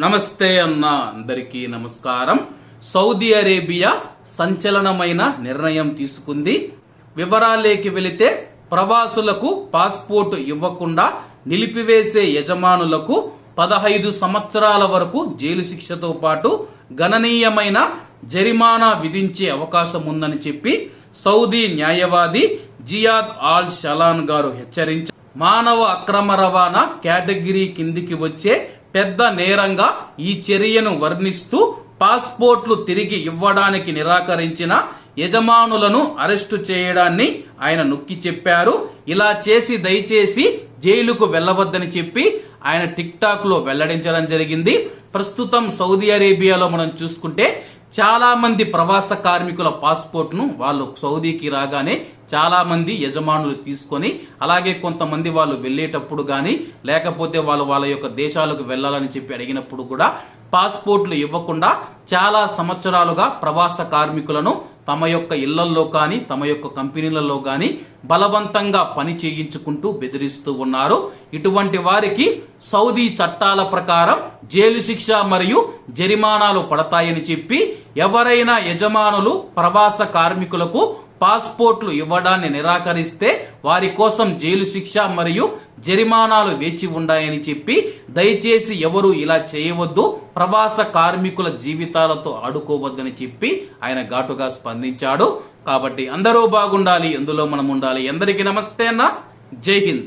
నమస్తే అన్న అందరికీ నమస్కారం. సౌదీ అరేబియా సంచలనమైన నిర్ణయం తీసుకుంది. వివరాలేకి వెళితే ప్రవాసులకు పాస్పోర్ట్ ఇవ్వకుండా నిలిపివేసే యజమానులకు పదహైదు సంవత్సరాల వరకు జైలు శిక్షతో పాటు గణనీయమైన జరిమానా విధించే అవకాశం ఉందని చెప్పి సౌదీ న్యాయవాది జియాద్ ఆల్ షలాన్ గారు హెచ్చరించారు. మానవ అక్రమ రవాణా కేటగిరీ కిందికి వచ్చే పెద్ద నేరంగా ఈ చర్యను వర్ణిస్తూ పాస్పోర్ట్లు తిరిగి ఇవ్వడానికి నిరాకరించిన యజమానులను అరెస్టు చేయడాన్ని ఆయన నొక్కి చెప్పారు. ఇలా చేసి దయచేసి జైలుకు వెళ్ళవద్దని చెప్పి ఆయన టిక్ టాక్లో వెల్లడించడం జరిగింది. ప్రస్తుతం సౌదీ అరేబియాలో మనం చూసుకుంటే చాలా మంది ప్రవాస కార్మికుల పాస్పోర్ట్ను వాళ్ళు సౌదీకి రాగానే చాలా మంది యజమానులు తీసుకొని అలాగే కొంతమంది వాళ్ళు వెళ్ళేటప్పుడు గాని లేకపోతే వాళ్ళు వాళ్ళ యొక్క దేశాలకు వెళ్ళాలని చెప్పి అడిగినప్పుడు కూడా పాస్పోర్ట్లు ఇవ్వకుండా చాలా సంవత్సరాలుగా ప్రవాస కార్మికులను తమ యొక్క ఇళ్ళల్లో కానీ తమ యొక్క కంపెనీలలో కానీ బలవంతంగా పని చేయించుకుంటూ బెదిరిస్తూ ఉన్నారు. ఇటువంటి వారికి సౌదీ చట్టాల ప్రకారం జైలు శిక్ష మరియు జరిమానాలు పడతాయని చెప్పి ఎవరైనా యజమానులు ప్రవాస కార్మికులకు పాస్పోర్ట్లు ఇవ్వడాన్ని నిరాకరిస్తే వారి కోసం జైలు శిక్ష మరియు జరిమానాలు వేచి ఉన్నాయని చెప్పి దయచేసి ఎవరు ఇలా చేయవద్దు. ప్రవాస కార్మికుల జీవితాలతో ఆడుకోవద్దని చెప్పి ఆయన ఘాటుగా స్పందించాడు. కాబట్టి అందరూ బాగుండాలి. ఎందులో మనం ఉండాలి? ఎందరికీ నమస్తే అన్న. జై హింద్.